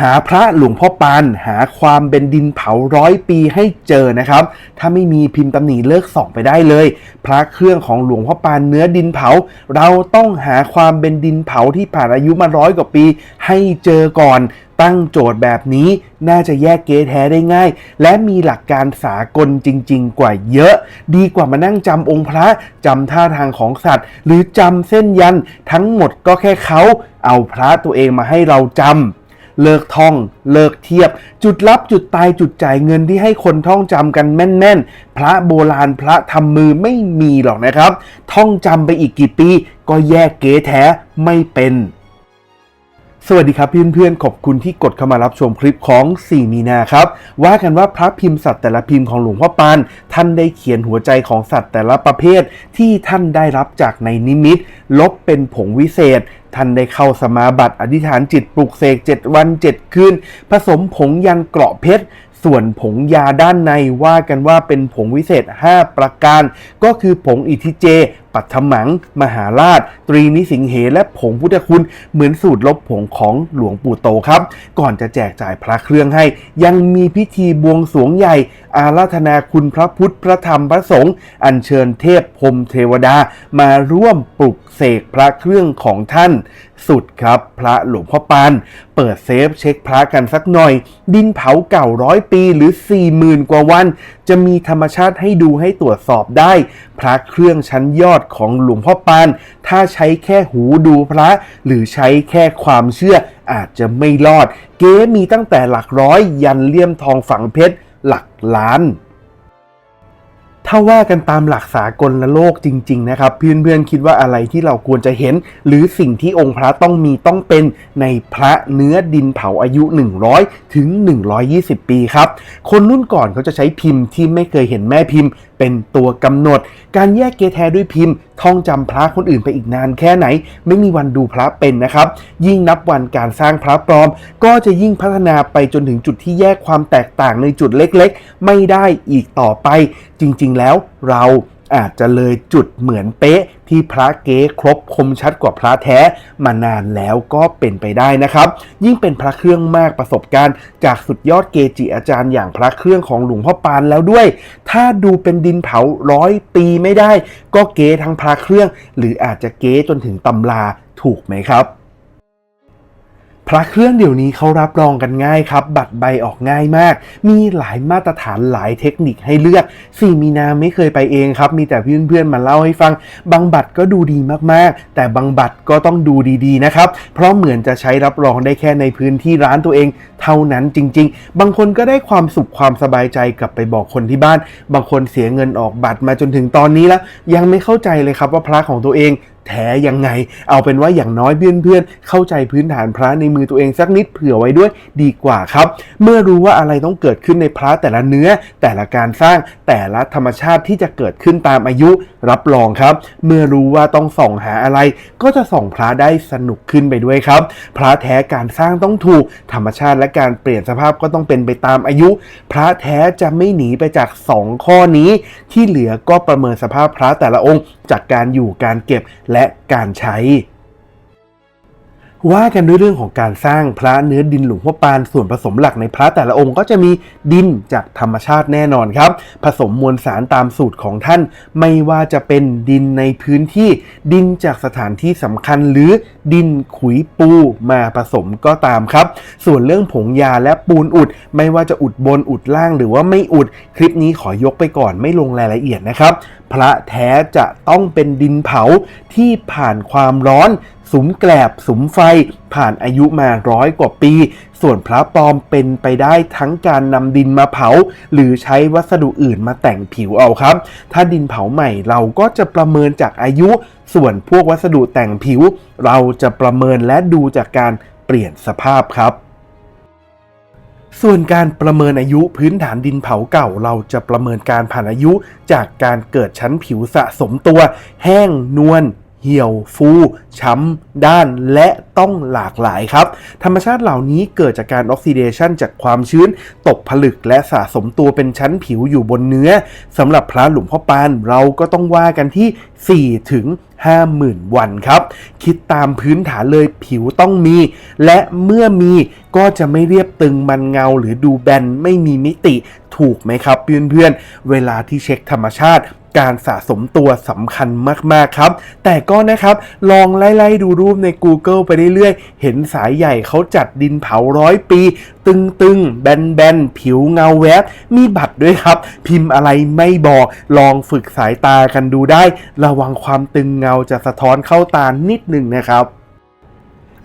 หาพระหลวงพ่อปานหาความเป็นดินเผาร้อยปีให้เจอนะครับ ถ้าไม่มีพิมพ์ตำหนิเลิกส่องไปได้เลย พระเครื่องของหลวงพ่อปานเนื้อดินเผา เราต้องหาความเป็นดินเผาที่ผ่านอายุมาร้อยกว่าปี ให้เจอก่อนตั้งโจทย์แบบนี้น่าจะแยกเก๊แท้ได้ง่าย และมีหลักการสากลจริง ๆ กว่าเยอะ ดีกว่ามานั่งจำองค์พระจำท่าทางของสัตว์ หรือจำเส้นยันทั้งหมดก็แค่เขาเอาพระตัวเองมาให้เราจำ เลิกท่อง เลิกเทียบ จุดลับจุดตายจุดจ่ายเงินที่ให้คนท่องจำกันแม่นๆ พระโบราณพระทำมือไม่มีหรอกนะครับ ท่องจำไปอีกกี่ปี ก็แยกเก๋แท้ไม่เป็น สวัสดีครับเพื่อนๆขอบคุณที่กดเข้ามารับชมคลิปของ 4 มีนาครับ ว่ากันว่าพระพิมพ์สัตว์แต่ละพิมพ์ของหลวงพ่อปานท่านได้เขียนหัวใจของสัตว์แต่ละประเภท ที่ท่านได้รับจากในนิมิต ลบเป็นผงวิเศษท่านได้เข้าสมาบัติอธิษฐานจิตปลุกเสก7วัน 7 คืน ผสมผงยันเกราะเพชร ส่วนผงยาด้านในว่ากันว่าเป็นผงวิเศษ 5 ประการ ก็คือผงอิทิเจ ปัทมัง มหาราช ตรีนิสิงเหและผงพุทธคุณ เหมือนสูตรลบผงของหลวงปู่โตครับ ก่อนจะแจกจ่ายพระเครื่องให้ ยังมีพิธีบวงสรวงใหญ่ อาราธนาคุณพระพุทธพระธรรมพระสงฆ์อัญเชิญเทพพรมเทวดา มาร่วมปลุกเสกพระเครื่องของท่าน สุดครับพระหลวงพ่อปานเปิดเซฟเช็คพระกันสักหน่อย ดินเผาเก่าร้อยปีหรือ 40,000 กว่าวัน จะมีธรรมชาติให้ดูให้ตรวจสอบได้ พระเครื่องชั้นยอดของหลวงพ่อปาน ถ้าใช้แค่หูดูพระ หรือใช้แค่ความเชื่ออาจจะไม่รอด เก๊มีตั้งแต่หลักร้อยยันเลี่ยมทองฝังเพชรหลักล้าน ถ้าว่ากันตามหลักสากลโลกจริง ๆ นะครับ เพื่อนๆคิดว่าอะไรที่เราควรจะเห็น หรือสิ่งที่องค์พระต้องมีต้องเป็นในพระเนื้อดินเผาอายุ 100 ถึง 120 ปีครับ คนรุ่นก่อนเขาจะใช้พิมพ์ที่ไม่เคยเห็นแม่พิมพ์ เป็นตัวกำหนด การแยกเกแทด้วยพิมพ์ท่องจำพระคนอื่นไปอีกนานแค่ไหน ไม่มีวันดูพระเป็นนะครับ ยิ่งนับวันการสร้างพระปลอม ก็จะยิ่งพัฒนาไปจนถึงจุดที่แยกความแตกต่างในจุดเล็กๆ ไม่ได้อีกต่อไป จริง ๆ แล้วเรา อาจจะเลยจุดเหมือนเป๊ะที่พระเก๊ครบคมชัดกว่าพระแท้มานานแล้วก็เป็นไปได้นะครับ ยิ่งเป็นพระเครื่องมากประสบการณ์ จากสุดยอดเกจิอาจารย์อย่างพระเครื่องของหลวงพ่อปานแล้วด้วย ถ้าดูเป็นดินเผาร้อยปีไม่ได้ ก็เก๊ทั้งพระเครื่อง หรืออาจจะเก๊จนถึงตำราถูกไหมครับ พระเครื่องเดี๋ยวนี้เขารับรองกันง่ายครับ บัตรใบออกง่ายมาก มีหลายมาตรฐานหลายเทคนิคให้เลือกสี่มีนาไม่เคยไปเองครับ มีแต่เพื่อนๆมาเล่าให้ฟัง บางบัตรก็ดูดีมากๆ แต่บางบัตรก็ต้องดูดีๆนะครับ เพราะเหมือนจะใช้รับรองได้แค่ในพื้นที่ร้านตัวเอง เท่านั้นจริง ๆ บางคนก็ได้ความสุขความสบายใจกลับไปบอกคนที่บ้าน บางคนเสียเงินออกบัตรมาจนถึงตอนนี้แล้ว ยังไม่เข้าใจเลยครับว่าพระของตัวเองแท้ยังไง เอาเป็นว่าอย่างน้อยเพื่อนๆ เข้าใจพื้นฐานพระในมือตัวเองสักนิดเผื่อไว้ด้วยดีกว่าครับ เมื่อรู้ว่าอะไรต้องเกิดขึ้นในพระแต่ละเนื้อ แต่ละการสร้างแต่ละธรรมชาติที่จะเกิดขึ้นตามอายุรับรองครับ เมื่อรู้ว่าต้องส่องหาอะไร ก็จะส่องพระได้สนุกขึ้นไปด้วยครับ พระแท้การสร้างต้องถูกธรรมชาติและการเปลี่ยนสภาพก็ต้องเป็นไปตามอายุ พระแท้จะไม่หนีไปจาก 2 ข้อนี้ ที่เหลือก็ประเมินสภาพพระแต่ละองค์ จากการอยู่การเก็บและการใช้ ว่ากันด้วยเรื่องของการสร้างพระเนื้อดินหลวงพ่อปานส่วนผสมหลักในพระแต่ละองค์ก็จะมีดินจากธรรมชาติแน่นอนครับ ผสมมวลสารตามสูตรของท่าน ไม่ว่าจะเป็นดินในพื้นที่ ดินจากสถานที่สำคัญหรือดินขุยปูมาผสมก็ตามครับ ส่วนเรื่องผงยาและปูนอุด ไม่ว่าจะอุดบนอุดล่างหรือว่าไม่อุด คลิปนี้ขอยกไปก่อนไม่ลงรายละเอียดนะครับ พระแท้จะต้องเป็นดินเผาที่ผ่านความร้อน สุมแกลบสุมไฟผ่านอายุมาร้อยกว่าปี ส่วนพระปลอมเป็นไปได้ทั้งการนำดินมาเผา หรือใช้วัสดุอื่นมาแต่งผิวเอาครับ ถ้าดินเผาใหม่เราก็จะประเมินจากอายุ ส่วนพวกวัสดุแต่งผิว เราจะประเมินและดูจากการเปลี่ยนสภาพครับส่วนการประเมินอายุพื้นฐานดินเผาเก่า เราจะประเมินการผ่านอายุจากการเกิดชั้นผิวสะสมตัว แห้งนวล เหี่ยว ฟูช้ำ ด้าน และต้องหลากหลายครับ ธรรมชาติเหล่านี้เกิดจากการออกซิเดชันจากความชื้น ตกผลึกและสะสมตัวเป็นชั้นผิวอยู่บนเนื้อสำหรับพระหลวงพ่อปานเราก็ต้องว่ากันที่ 4 ถึง 50,000 วันครับ คิดตามพื้นฐานเลยผิวต้องมี และเมื่อมีก็จะไม่เรียบตึงมันเงาหรือดูแบนไม่มีมิติถูกไหมครับเพื่อนๆ เวลาที่เช็คธรรมชาติการสะสมตัวสำคัญมากๆครับ แต่ก็นะครับลองไล่ๆดูรูปใน Google ไปเรื่อยๆ เห็นสายใหญ่เขาจัดดินเผาร้อยปี ตึงๆ แบนๆ ผิวเงาแวบ มีบัตรด้วยครับ พิมพ์อะไรไม่บอก ลองฝึกสายตากันดูได้ ระวังความตึงเงาจะสะท้อนเข้าตานิดหนึ่งนะครับ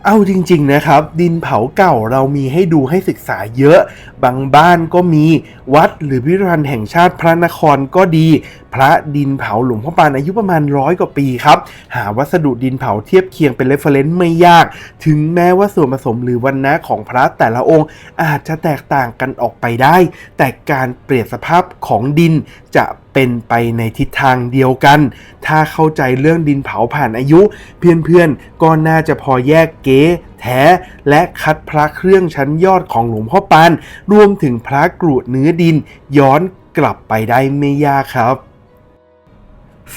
เอาจริง ๆนะครับ ดินเผาเก่าเรามีให้ดูให้ศึกษาเยอะ บางบ้านก็มีวัดหรือพิพิธภัณฑ์แห่งชาติพระนครก็ดี พระดินเผาหลวงพ่อปานอายุประมาณร้อยกว่าปีครับ หาวัสดุดินเผาเทียบเคียงเป็นเรฟเฟรนซ์ไม่ยาก ถึงแม้ว่าส่วนผสมหรือวันนะของพระแต่ละองค์อาจจะแตกต่างกันออกไปได้ แต่การเปลี่ยนสภาพของดินจะเป็นไปในทิศทางเดียวกัน ถ้าเข้าใจเรื่องดินเผาผ่านอายุ เพื่อนๆ ก็น่าจะพอแยกเก๊แท้ และคัดพระเครื่องชั้นยอดของหลวงพ่อปาน รวมถึงพระกรุเนื้อดินย้อนกลับไปได้ไม่ยากครับ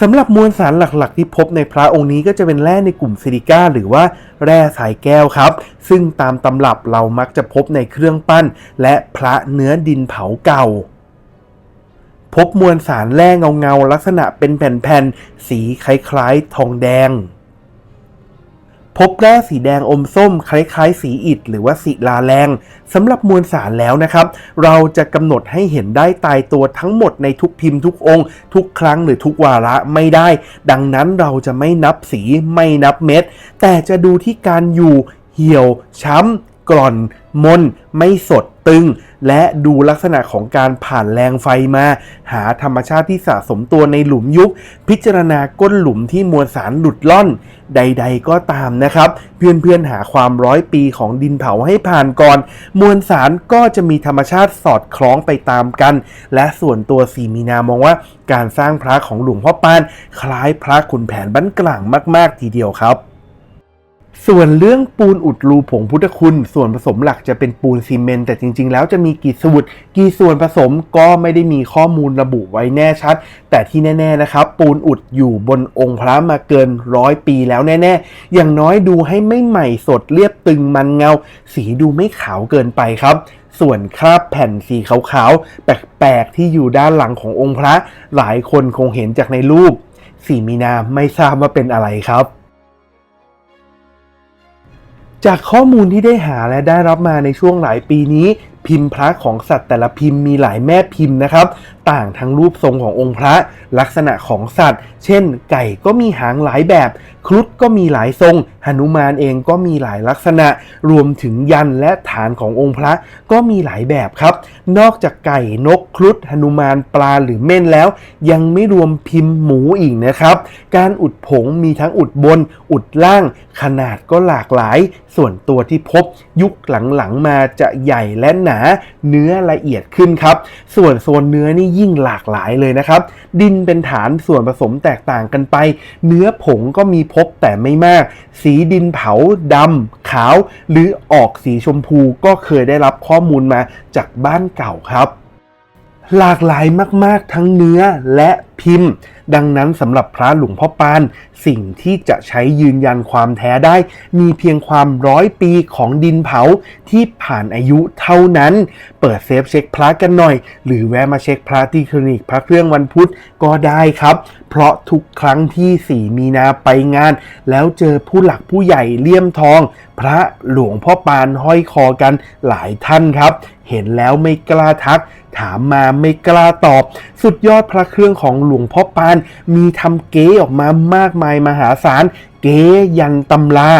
สำหรับมวลสารหลักๆ ที่พบในพระองค์นี้ก็จะเป็นแร่ในกลุ่มซิลิก้าหรือว่าแร่สายแก้วครับ ซึ่งตามตำรับเรามักจะพบในเครื่องปั้น และพระเนื้อดินเผาเก่า พบมวลสารแร่เงาๆลักษณะเป็นแผ่นๆ สีคล้ายๆ ทองแดง พบแร่สีแดงอมส้มคล้ายๆ สีอิฐหรือว่าสีลาแรงสำหรับมวลสารแล้วนะครับ เราจะกำหนดให้เห็นได้ตายตัวทั้งหมดในทุกพิมพ์ทุกองค์ ทุกครั้งหรือทุกวาระไม่ได้ ดังนั้นเราจะไม่นับสีไม่นับเม็ดแต่จะดูที่การอยู่ เหี่ยว ช้ำกร่อน มนไม่สดตึง และดูลักษณะของการผ่านแรงไฟมา หาธรรมชาติที่สะสมตัวในหลุมยุบพิจารณาก้นหลุมที่มวลสารหลุดล่อน ใด ๆ ก็ตามนะครับ เพื่อนๆหาความร้อยปีของดินเผาให้ผ่านก่อน มวลสารก็จะมีธรรมชาติสอดคล้องไปตามกัน และส่วนตัวสีมีนามองว่าการสร้างพระของหลวงพ่อปาน คล้ายพระขุนแผนบ้านกลางมาก ๆ ทีเดียวครับ ส่วนเรื่องปูนอุดรูผงพุทธคุณ ส่วนผสมหลักจะเป็นปูนซีเมนต์แต่จริง ๆ แล้วจะมีกี่สูตรกี่ส่วนผสมก็ไม่ได้มีข้อมูลระบุไว้แน่ชัด แต่ที่แน่ ๆ นะครับ ปูนอุดอยู่บนองค์พระมาเกินร้อยปีแล้วแน่ ๆ อย่างน้อยดูให้ไม่ใหม่สดเรียบตึงมันเงา สีดูไม่ขาวเกินไปครับส่วนคราบแผ่นสีขาวๆ แปลกๆ ที่อยู่ด้านหลังขององค์พระ หลายคนคงเห็นจากในรูป สีมีนาไม่ทราบว่าเป็นอะไรครับ จากข้อมูลที่ได้หาและได้รับมาในช่วงหลายปีนี้ พิมพ์พระของสัตว์แต่ละพิมพ์มีหลายแม่พิมพ์นะครับ ต่างทั้งรูปทรงขององค์พระ ลักษณะของสัตว์ เช่น ไก่ก็มีหางหลายแบบ ครุฑก็มีหลายทรงหนุมานเองก็มีหลายลักษณะ รวมถึงยันและฐานขององค์พระก็มีหลายแบบครับ นอกจากไก่นกครุฑหนุมานปลาหรือเม่นแล้ว ยังไม่รวมพิมพ์หมูอีกนะครับ การอุดผงมีทั้งอุดบน อุดล่าง ขนาดก็หลากหลาย ส่วนตัวที่พบยุคหลังๆมาจะใหญ่และหนานาเนื้อละเอียดขึ้นครับ ส่วนโซนเนื้อนี่ยิ่งหลากหลายเลยนะครับ ดินเป็นฐานส่วนผสมแตกต่างกันไป เนื้อผงก็มีพบแต่ไม่มาก สีดินเผาดำขาว หรือออกสีชมพูก็เคยได้รับข้อมูลมาจากบ้านเก่าครับ หลากหลายมาก ๆ ทั้งเนื้อและพิมพ์ดังนั้นสำหรับพระหลวงพ่อปาน สิ่งที่จะใช้ยืนยันความแท้ได้ มีเพียงความร้อยปีของดินเผาที่ผ่านอายุเท่านั้น เปิดเซฟเช็คพระกันหน่อย หรือแวะมาเช็คพระที่คลินิกพระเครื่องวันพุธก็ได้ครับ เพราะทุกครั้งที่ 4 มีนาไปงาน แล้วเจอผู้หลักผู้ใหญ่เลี่ยมทอง พระหลวงพ่อปานห้อยคอกันหลายท่านครับ เห็นแล้วไม่กล้าทัก ถามมาไม่กล้าตอบ สุดยอดพระเครื่องของหลวงพ่อปานมีทำเก๊ออกมามากมายมหาศาล เก๊ยันตำรา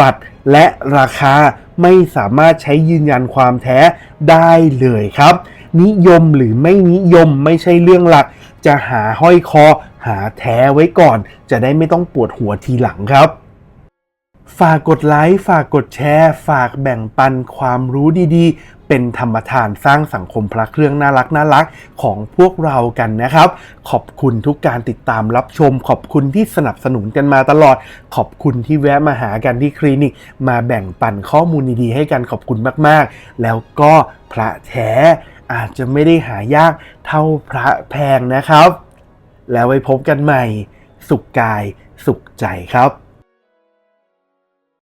บัตรและราคาไม่สามารถใช้ยืนยันความแท้ได้เลยครับ นิยมหรือไม่นิยมไม่ใช่เรื่องหลัก จะหาห้อยคอ หาแท้ไว้ก่อน จะได้ไม่ต้องปวดหัวทีหลังครับ ฝากกดไลค์ ฝากกดแชร์ ฝากแบ่งปันความรู้ดีๆ เป็นธรรมทานสร้างสังคมพระเครื่องน่ารักน่ารักของพวกเรากันนะครับ ขอบคุณทุกการติดตามรับชม ขอบคุณที่สนับสนุนกันมาตลอด ขอบคุณที่แวะมาหากันที่คลินิก มาแบ่งปันข้อมูลดีๆให้กันขอบคุณมากๆ แล้วก็พระแท้อาจจะไม่ได้หายากเท่าพระแพงนะครับ แล้วไว้พบกันใหม่ สุขกายสุขใจครับ